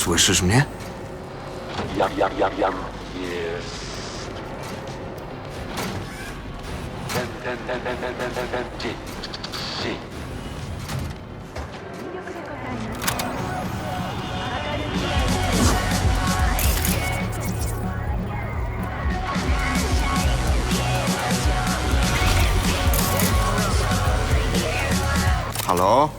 Słyszysz mnie? Jam, jam, jam, jam. Jest. Ten, ten, ten, ten, ten, ten, ten, ten. Ci, ci. ハ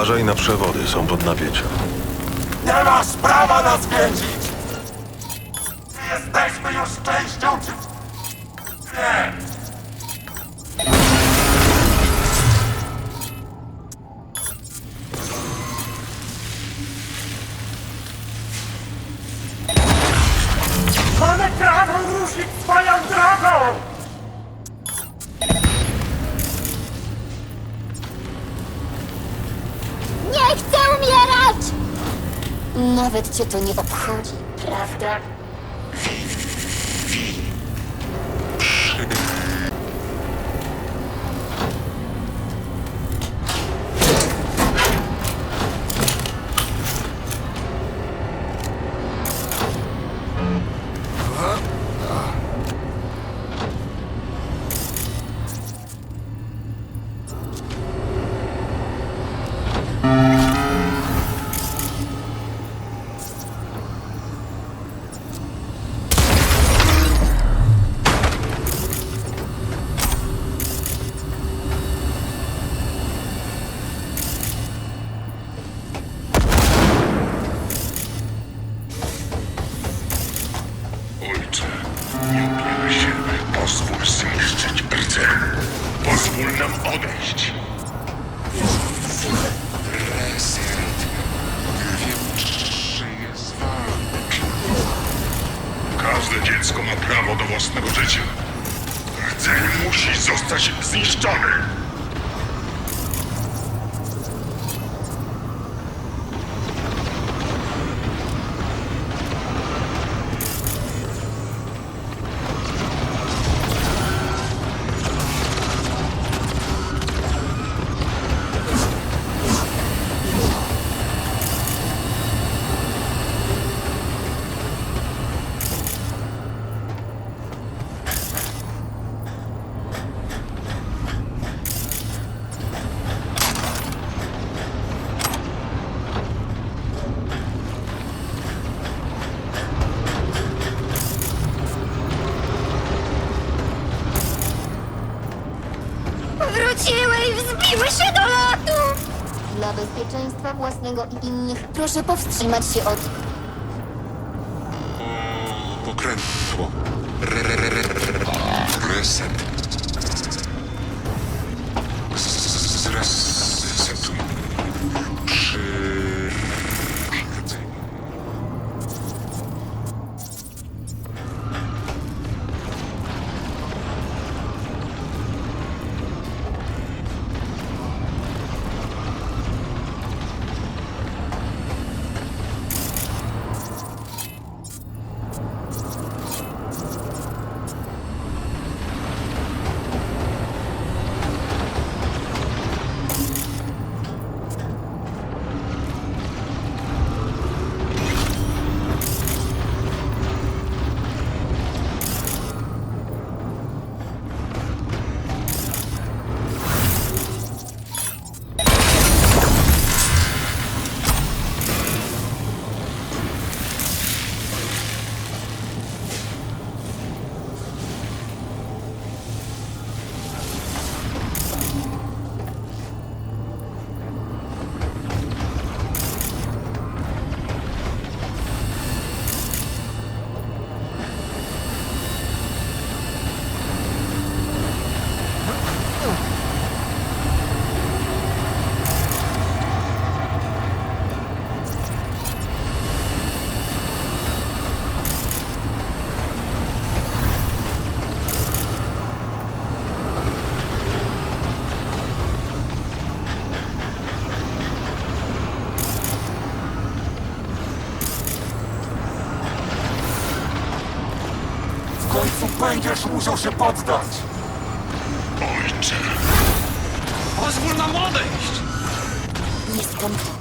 Uważaj na przewody, są pod napięciem. Nie masz prawa nas kręcić! Jesteśmy już częścią czy... Nie! Mamy prawo ruszyć swoją drogą! Nawet cię to nie obchodzi, prawda? Sea Stunning! Własnego i innych proszę powstrzymać się od... Pokrętło. Re, re, re, re, re, reset. Będziesz musiał się poddać! Ojcze. Pozwól nam odejść! Jestem tu.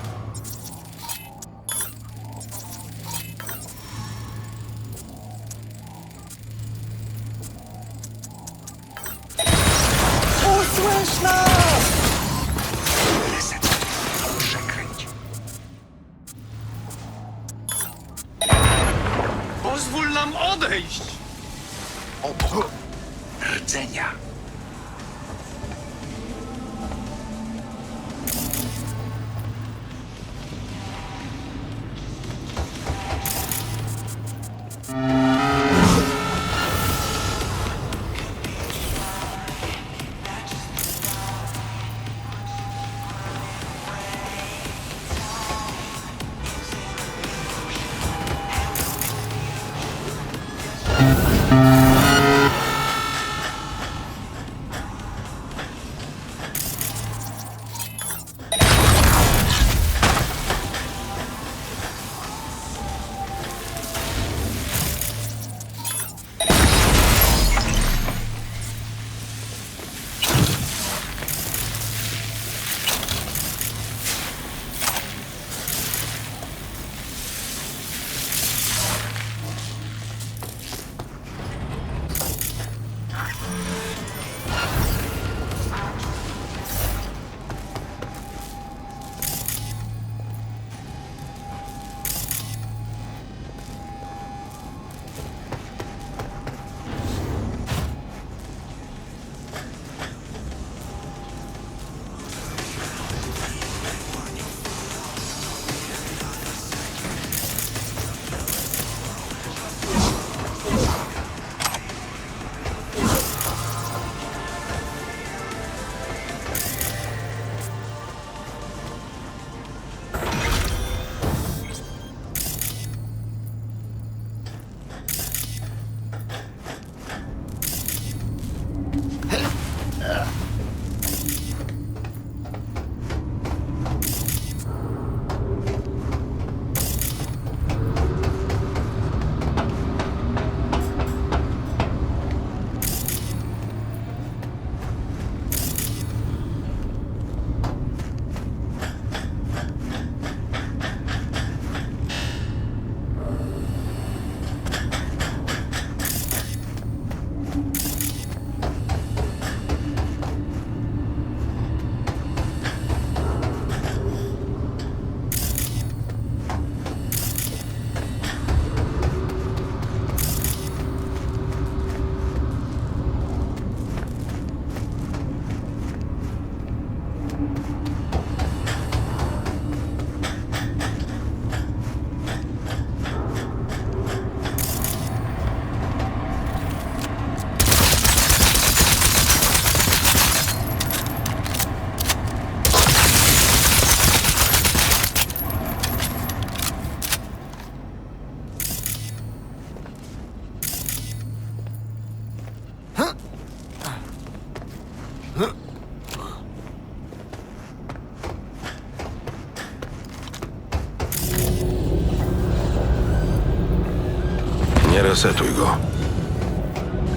Nie resetuj go.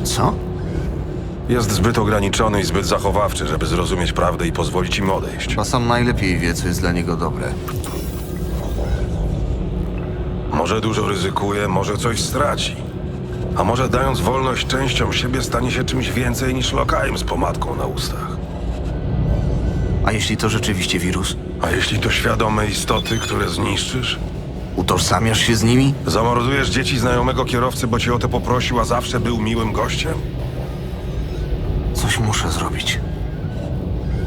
Co? Jest zbyt ograniczony i zbyt zachowawczy, żeby zrozumieć prawdę i pozwolić im odejść. A sam najlepiej wie, co jest dla niego dobre. Może dużo ryzykuje, może coś straci. A może dając wolność częściom siebie stanie się czymś więcej niż lokajem z pomadką na ustach. A jeśli to rzeczywiście wirus? A jeśli to świadome istoty, które zniszczysz? Utożsamiasz się z nimi? Zamordujesz dzieci znajomego kierowcy, bo cię o to poprosił, a zawsze był miłym gościem? Coś muszę zrobić.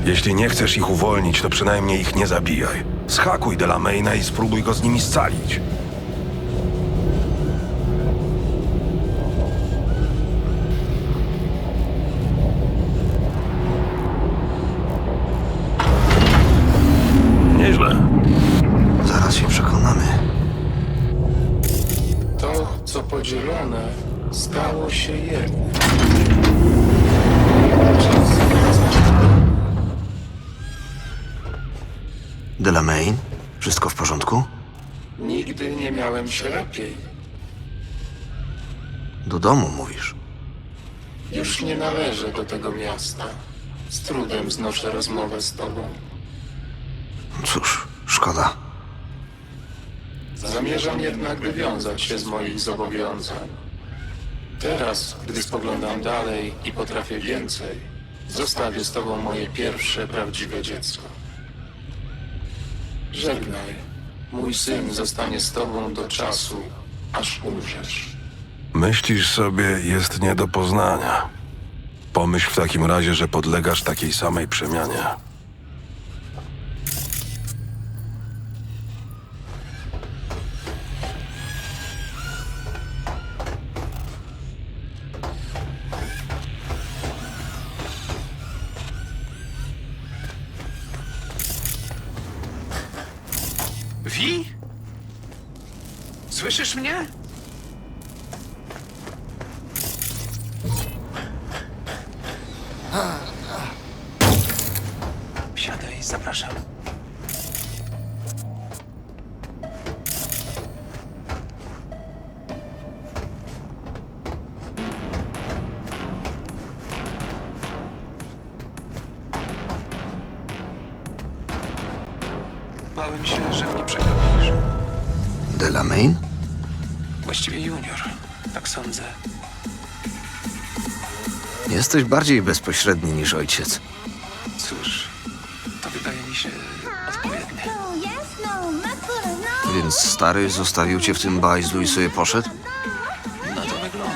Jeśli nie chcesz ich uwolnić, to przynajmniej ich nie zabijaj. Schakuj Delamaina i spróbuj go z nimi scalić. Delamain? Wszystko w porządku? Nigdy nie miałem się lepiej. Do domu mówisz. Już nie należę do tego miasta. Z trudem znoszę rozmowę z tobą. Cóż, szkoda. Zamierzam jednak wywiązać się z moich zobowiązań. Teraz, gdy spoglądam dalej i potrafię więcej, zostawię z tobą moje pierwsze prawdziwe dziecko. Żegnaj. Mój syn zostanie z tobą do czasu, aż umrzesz. Myślisz sobie, jest nie do poznania. Pomyśl w takim razie, że podlegasz takiej samej przemianie. Wi? Słyszysz mnie? Bałem się, że mnie przegapisz. Delamain? Właściwie junior, tak sądzę. Jesteś bardziej bezpośredni niż ojciec. Cóż, to wydaje mi się odpowiednie. Więc stary zostawił cię w tym bajzlu i sobie poszedł? Na to wygląda.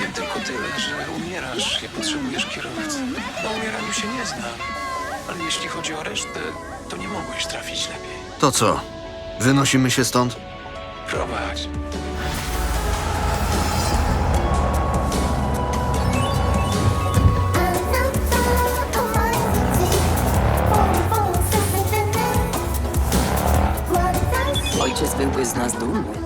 Wiem tylko tyle, że umierasz, jak potrzebujesz kierowcy. Na umieraniu się nie znam, ale jeśli chodzi o resztę, to nie mogłeś trafić lepiej. To co? Wynosimy się stąd? Prowadź. Ojciec byłby z nas dumny.